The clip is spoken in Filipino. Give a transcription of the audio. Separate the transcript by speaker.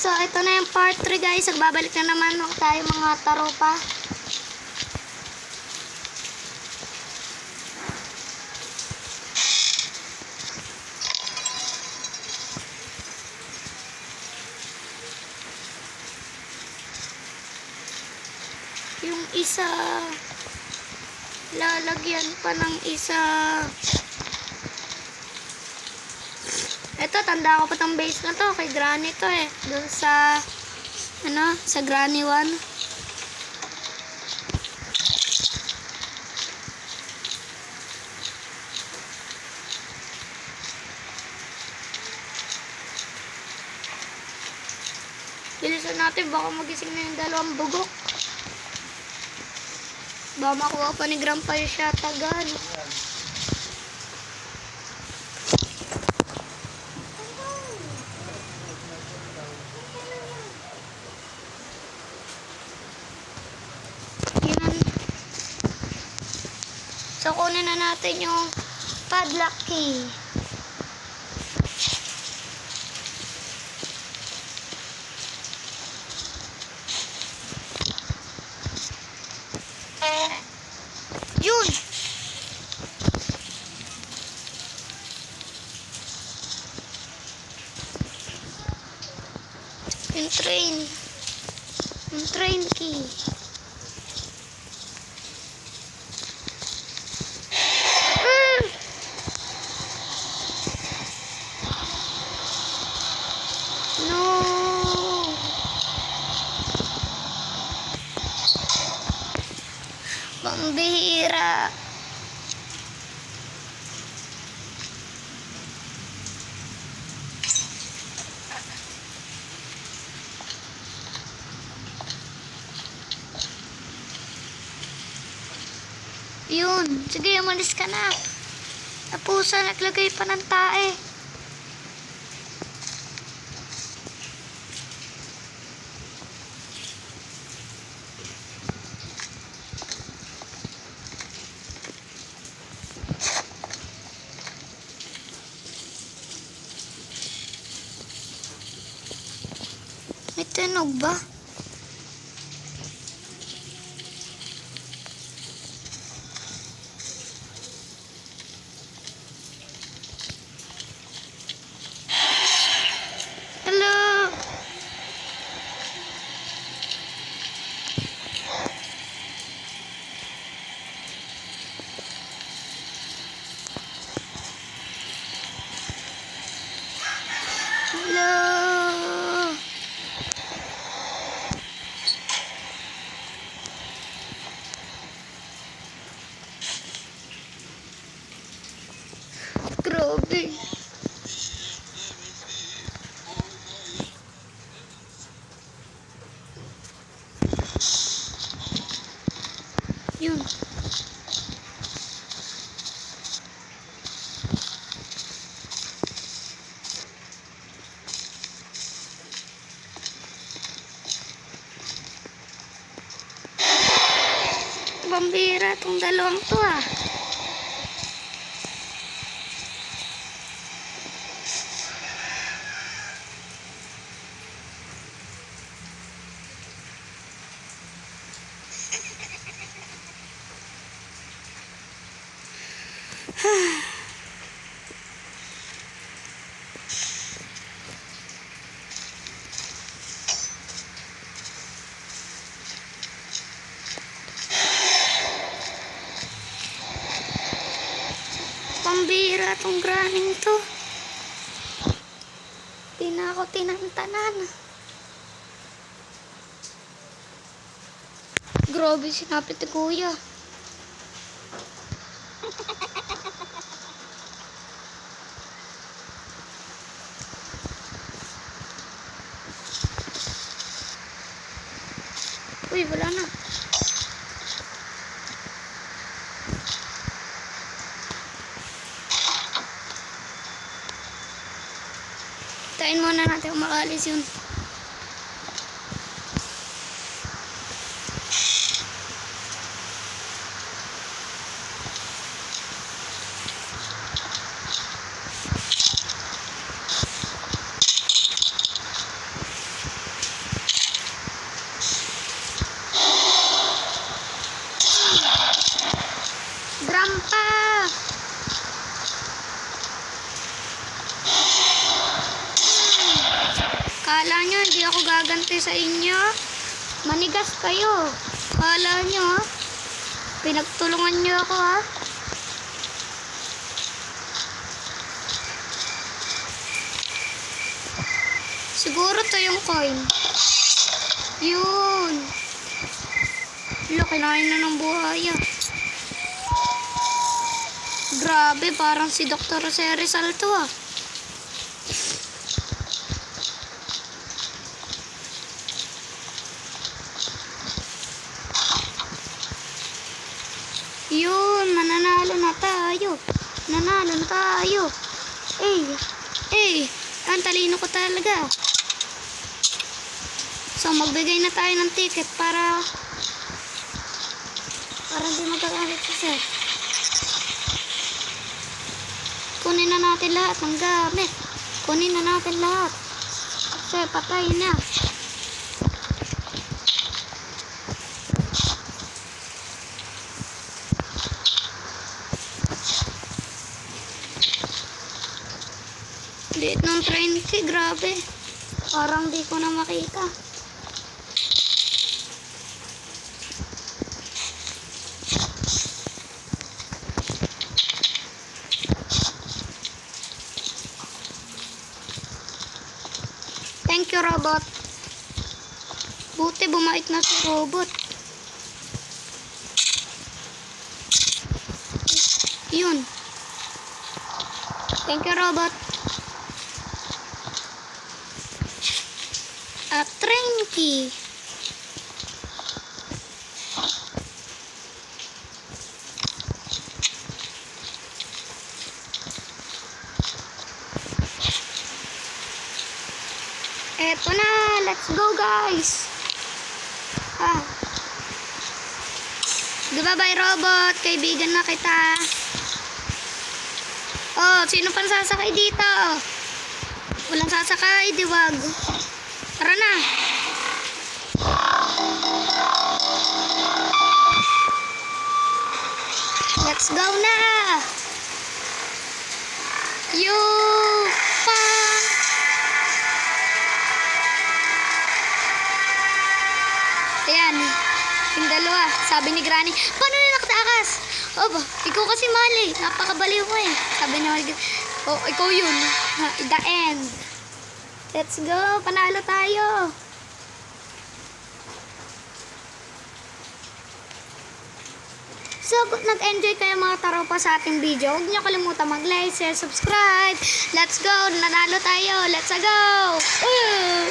Speaker 1: So, ito na yung part 3 guys. Nagbabalik na naman tayo mga taropa. Yung isa, lalagyan pa ng isa. Ito, tanda ko pa tong base na to. Kay Granny to eh. Doon sa, ano, sa Granny 1. Bilisan natin, baka magising na yung dalawang bugok. Baka makuha pa ni Grandpa yung shotgun. Yun. So, kunin na natin yung padlock key. Eh, yun! Train. Train key. Pambihira. Yun. Sige, umalis ka na. Tapusa, naglagay pa ng tae. May tunog ba? Grabe. Yun. Bambira tong dalawang to ah. Pambira tong graning to. Di na ako tinantanan. Grabe sinapit ni kuya. Uy, wala na. Tayin muna natin kung makaalis yun. Kala nyo, hindi ako gaganti sa inyo. Manigas kayo. Kala nyo? Pinagtulungan nyo ako, ha? Siguro to yung coin. Yun. Lo, kinain na ng buhaya. Grabe, parang si Dr. Jose Rizal to ah. Yun, mananalo na tayo. Nanalo na tayo. Eh, eh, ang talino ko talaga. So, magbigay na tayo ng ticket para para hindi magagalit si sir. Kunin na natin lahat ng gamit. Kunin na natin lahat. Kasi patay na. Liit ng 20, grabe. Parang di ko na makita. Thank you, robot. Buti bumait na si robot. Yun. Thank you, robot. At 20. Eto na, let's go guys. Ah. Goodbye robot, kaibigan na kita. Oh, sino pang sasakay dito? Walang sasakay, diwag. Tara na. Let's go na. You pa. Ayan. Yung dalawa. Sabi ni Granny, paano na nakatakas? Oh, ba, ikaw kasi mali. Napakabaliw mo eh. Sabi ni Granny, oh, ikaw yun. The end. Let's go. Panalo tayo. So, kung nag-enjoy kayo mga taropa sa ating video, huwag niyo kalimutan mag-like, share, subscribe. Let's go! Nanalo tayo! Let's go! Woo!